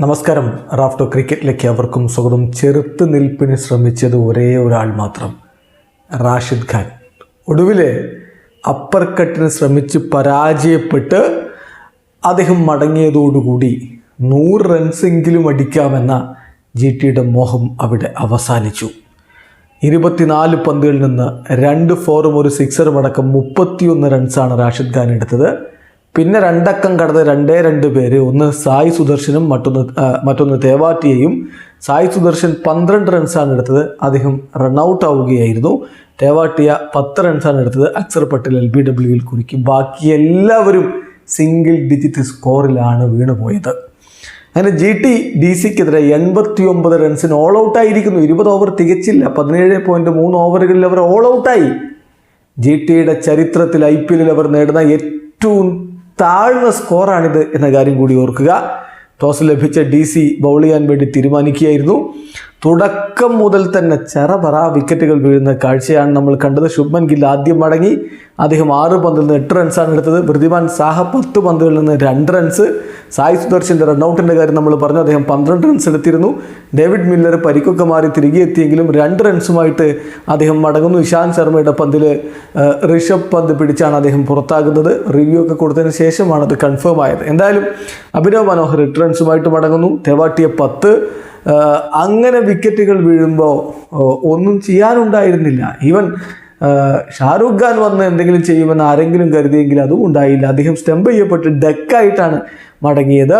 നമസ്കാരം. റാഫ്റ്റോ ക്രിക്കറ്റിലേക്ക് അവർക്കും സ്വാഗതം. ചെറുത്ത് നിൽപ്പിന് ശ്രമിച്ചത് ഒരേ ഒരാൾ മാത്രം റാഷിദ് ഖാൻ. ഒടുവിൽ അപ്പർ കട്ടിന് ശ്രമിച്ച് പരാജയപ്പെട്ട് അദ്ദേഹം മടങ്ങിയതോടുകൂടി നൂറ് റൺസെങ്കിലും അടിക്കാമെന്ന ജി ടിയുടെ മോഹം അവിടെ അവസാനിച്ചു. ഇരുപത്തിനാല് പന്തുകളിൽ നിന്ന് രണ്ട് ഫോറും ഒരു സിക്സറും അടക്കം മുപ്പത്തിയൊന്ന് റൺസാണ് റാഷിദ് ഖാൻ എടുത്തത്. പിന്നെ രണ്ടക്കം കടന്ന് രണ്ടേ രണ്ട് പേര്. ഒന്ന് സായി സുദർശനും മറ്റൊന്ന് മറ്റൊന്ന് തേവാറ്റിയെയും. സായി സുദർശൻ പന്ത്രണ്ട് റൺസാണ് എടുത്തത്. അദ്ദേഹം റൺഔട്ട് ആവുകയായിരുന്നു. തേവാട്ടിയ പത്ത് റൺസാണ് എടുത്തത്. അക്സർ പട്ടേൽ എൽ ബി ഡബ്ല്യുവിൽ കുറിക്കും. ബാക്കി എല്ലാവരും സിംഗിൾ ഡിജിറ്റ് സ്കോറിലാണ് വീണുപോയത്. അങ്ങനെ ജി ടി ഡി സിക്കെതിരെ എൺപത്തി ഒമ്പത് റൺസിന് ഓൾ ഔട്ടായിരിക്കുന്നു ഇരുപത് ഓവർ തികച്ചില്ല. പതിനേഴ് പോയിന്റ് മൂന്ന് ഓവറുകളിൽ അവർ ഓൾ ഔട്ടായി ജി ടിയുടെ ചരിത്രത്തിൽ ഐ പി എല്ലിൽ അവർ നേടുന്ന ഏറ്റവും താഴ്ന്ന സ്കോറാണിത് എന്ന കാര്യം കൂടി ഓർക്കുക. ടോസ് ലഭിച്ച ഡി സി ബൗൾ ചെയ്യാൻ വേണ്ടി തീരുമാനിക്കുകയായിരുന്നു. തുടക്കം മുതൽ തന്നെ ചെറപറ വിക്കറ്റുകൾ വീഴുന്ന കാഴ്ചയാണ് നമ്മൾ കണ്ടത്. ശുഭ്മൻ ഗിൽ ആദ്യം മടങ്ങി. അദ്ദേഹം ആറ് പന്തിൽ നിന്ന് എട്ട് റൺസാണ് എടുത്തത്. വൃദ്ധിമാൻ സാഹ പത്ത് പന്തുകളിൽ നിന്ന് രണ്ട് റൺസ് സായി സുദർശന്റെ റൺഔട്ടിന്റെ കാര്യം നമ്മൾ പറഞ്ഞു. അദ്ദേഹം പന്ത്രണ്ട് റൺസ് എടുത്തിരുന്നു. ഡേവിഡ് മില്ലർ പരിക്കൊക്കെ മാറി തിരികെ എത്തിയെങ്കിലും രണ്ട് റൺസുമായിട്ട് അദ്ദേഹം മടങ്ങുന്നു. ഇഷാന്ത് ശർമ്മയുടെ പന്തിൽ ഋഷഭ് പന്ത് പിടിച്ചാണ് അദ്ദേഹം പുറത്താകുന്നത്. റിവ്യൂ ഒക്കെ കൊടുത്തതിന് ശേഷമാണ് അത് കൺഫേം ആയത്. എന്തായാലും അഭിനവ് മനോഹർ എട്ട് റൺസുമായിട്ട് മടങ്ങുന്നു. തെവാട്ടിയ പത്ത് അങ്ങനെ വിക്കറ്റുകൾ വീഴുമ്പോൾ ഒന്നും ചെയ്യാനുണ്ടായിരുന്നില്ല. ഈവൻ ഷാറൂഖ് ഖാൻ വന്ന് എന്തെങ്കിലും ചെയ്യുമെന്ന് ആരെങ്കിലും കരുതിയെങ്കിൽ അതും ഉണ്ടായില്ല. അദ്ദേഹം സ്റ്റംപ് ചെയ്യപ്പെട്ട് ഡെക്കായിട്ടാണ് മടങ്ങിയത്.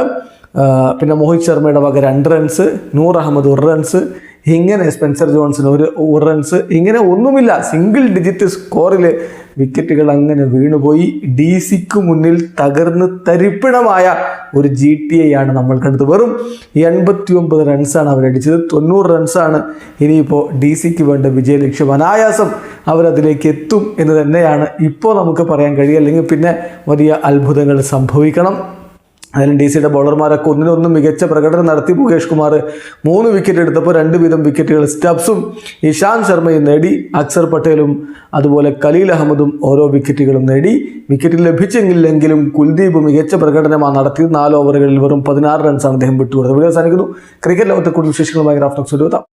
പിന്നെ മോഹിത് ശർമ്മയുടെ വക രണ്ട് റൺസ് നൂർ അഹമ്മദ് ഒരു റൺസ് ഇങ്ങനെ സ്പെൻസർ ജോൺസിന് ഒരു റൺസ് ഇങ്ങനെ ഒന്നുമില്ല സിംഗിൾ ഡിജിറ്റ് സ്കോറിൽ വിക്കറ്റുകൾ അങ്ങനെ വീണുപോയി. ഡി സിക്ക് മുന്നിൽ തകർന്ന് തരിപ്പിടമായ ഒരു ജി ടി ഐ ആണ് നമ്മൾ കണ്ടത്. വെറും എൺപത്തി ഒമ്പത് റൺസാണ് അവരടിച്ചത് തൊണ്ണൂറ് റൺസാണ് ഇനിയിപ്പോൾ ഡി സിക്ക് വേണ്ട വിജയലക്ഷ്യം അനായാസം അവരതിലേക്ക് എത്തും എന്ന് തന്നെയാണ് ഇപ്പോൾ നമുക്ക് പറയാൻ കഴിയുക. അല്ലെങ്കിൽ പിന്നെ വലിയ അത്ഭുതങ്ങൾ സംഭവിക്കണം. അതിലും ഡി സിയുടെ ബൗളർമാരൊക്കെ ഒന്നിനൊന്നും മികച്ച പ്രകടനം നടത്തി മുകേഷ് കുമാർ മൂന്ന് വിക്കറ്റ് എടുത്തപ്പോൾ രണ്ട് വീതം വിക്കറ്റുകൾ സ്റ്റബ്സും ഇഷാന്ത് ശർമ്മയും നേടി അക്സർ പട്ടേലും അതുപോലെ കലീൽ അഹമ്മദും ഓരോ വിക്കറ്റുകളും നേടി. വിക്കറ്റ് ലഭിച്ചെങ്കിലെങ്കിലും കുൽദീപ് മികച്ച പ്രകടനമാണ് നടത്തിയത്. നാല് ഓവറുകളിൽ വെറും പതിനാറ് റൺസാണ് അദ്ദേഹം വിട്ടുകൊടുത്തത്. ഇവിടെ അവസാനിക്കുന്നു. ക്രിക്കറ്റ് ലോകത്തെ കൂടുതൽ വിശേഷങ്ങളുമായി ഗ്രാഫ്റ്റോക്സ് എത്താം